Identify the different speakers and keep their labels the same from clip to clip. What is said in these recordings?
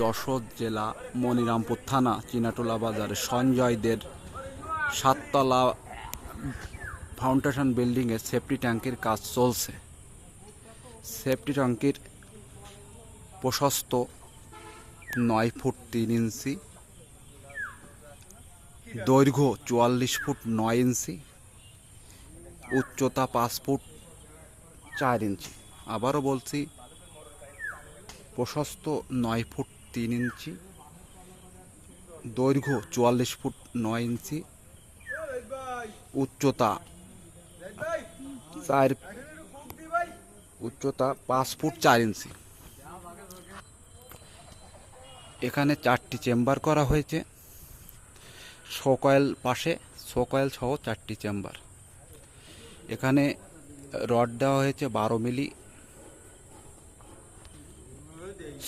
Speaker 1: যশোর জেলা, মনিরামপুর থানা, চিনাটোলা বাজারে। সঞ্জয়দের সাততলা ফাউন্ডেশন বিল্ডিংয়ে সেফটি ট্যাঙ্কির কাজ চলছে। সেফটি ট্যাঙ্কির প্রশস্ত নয় ফুট তিন ইঞ্চি, দৈর্ঘ্য চুয়াল্লিশ ফুট নয় ইঞ্চি, উচ্চতা পাঁচ ফুট চার ইঞ্চি। আবারও বলছি, প্রশস্ত নয় ফুট তিন ইঞ্চি। দৈর্ঘ্য চুয়াল্লিশ ফুট নয় ইঞ্চি। উচ্চতা চার, উচ্চতা পাঁচ ফুট চার ইঞ্চি। এখানে চারটি চেম্বার করা হয়েছে। শোকয়েল পাশে শোকয়েল সহ চারটি চেম্বার। এখানে রড দেওয়া হয়েছে বারো মিলি।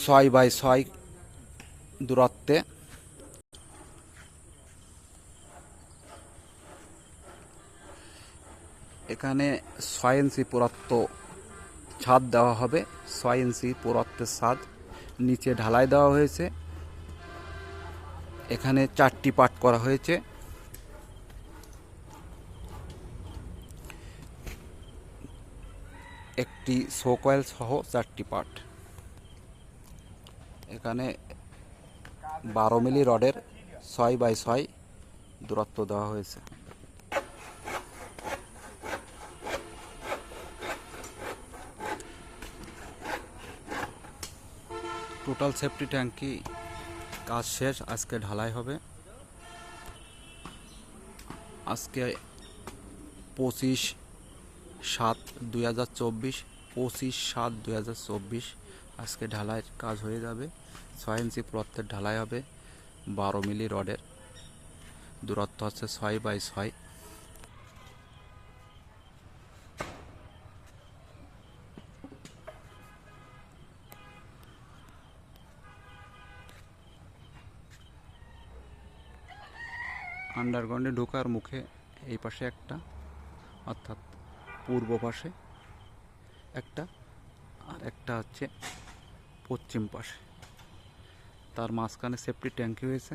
Speaker 1: ছয় বাই ছয় দূরত্বে। এখানে ছয় ইঞ্চি পুরত্ব ছাদ দেওয়া হবে। ছয় ইঞ্চি পুরত্বের ছাদ নিচে ঢালাই দেওয়া হয়েছে। এখানে চারটি পার্ট করা হয়েছে। একটি সোকয়েল সহ চারটি পার্ট এখানে বারো মিলি রডের ছয় বাই ছয় দূরত্ব দেওয়া হয়েছে। টোটাল সেফটি ট্যাঙ্কি কাজ শেষ, আজকে ঢালাই হবে। আজকে পঁচিশ সাত দুই হাজার চব্বিশ, পঁচিশ সাত দুই হাজার চব্বিশ, আজকে ঢালাইয়ের কাজ হয়ে যাবে। ছয় ইঞ্চি পুরত্বের ঢালাই হবে, বারো মিলি রডের। দূরত্ব হচ্ছে ছয় বাই ছয়। আন্ডারগ্রাউন্ডে ঢোকার মুখে এই পাশে একটা, অর্থাৎ পূর্ব পাশে একটা, আর একটা হচ্ছে পশ্চিম পাশে। তার মাঝখানে সেফটি ট্যাঙ্কি হয়েছে।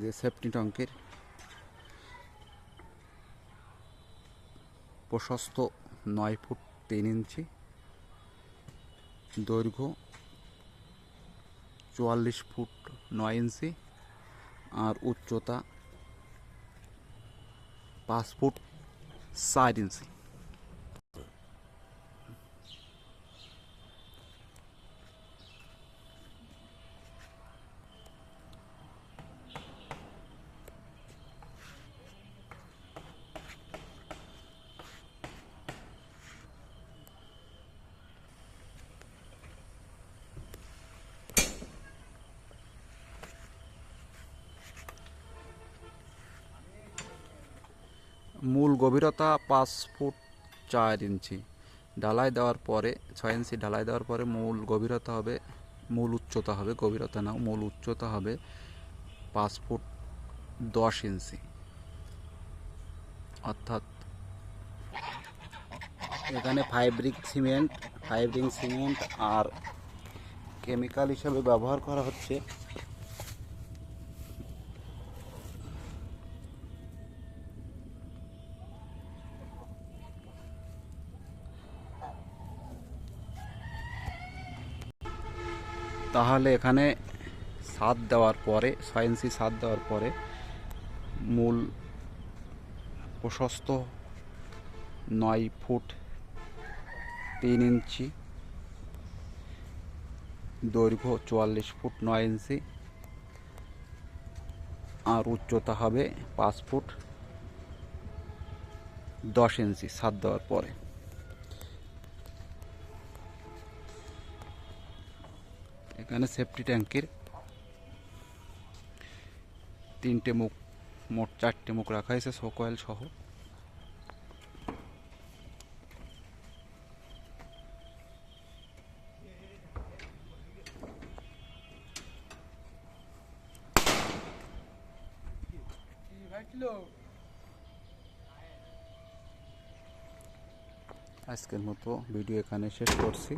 Speaker 1: যে সেফটি ট্যাঙ্কির প্রশস্ত নয় ফুট তিন ইঞ্চি দৈর্ঘ্য চুয়াল্লিশ ফুট নয় ইঞ্চি আর উচ্চতা পাঁচ ফুট চার ইঞ্চি। মূল গভীরতা পাঁচ ফুট চার ইঞ্চি। ঢালাই দেওয়ার পরে, ছয় ইঞ্চি ঢালাই দেওয়ার পরে মূল গভীরতা হবে, মূল উচ্চতা হবে, গভীরতা না, মূল উচ্চতা হবে পাঁচ ফুট দশ ইঞ্চি। অর্থাৎ এখানে ফাইব্রিক সিমেন্ট ফাইব্রিক সিমেন্ট আর কেমিক্যাল হিসাবে ব্যবহার করা হচ্ছে। তাহলে এখানে সাত দেওয়ার পরে, ছয় ইঞ্চি সাত দেওয়ার পরে মূল প্রশস্ত নয় ফুট তিন ইঞ্চি, দৈর্ঘ্য চুয়াল্লিশ ফুট নয় ইঞ্চি, আর উচ্চতা হবে পাঁচ ফুট দশ ইঞ্চি সাত দেওয়ার পরে। এখানে সেফটি ট্যাঙ্কের তিনটে মুখ, মোট চারটে মুখ রাখা হয়েছে, সকয়েল সহ। আজকের মতো ভিডিও এখানে শেষ করছি।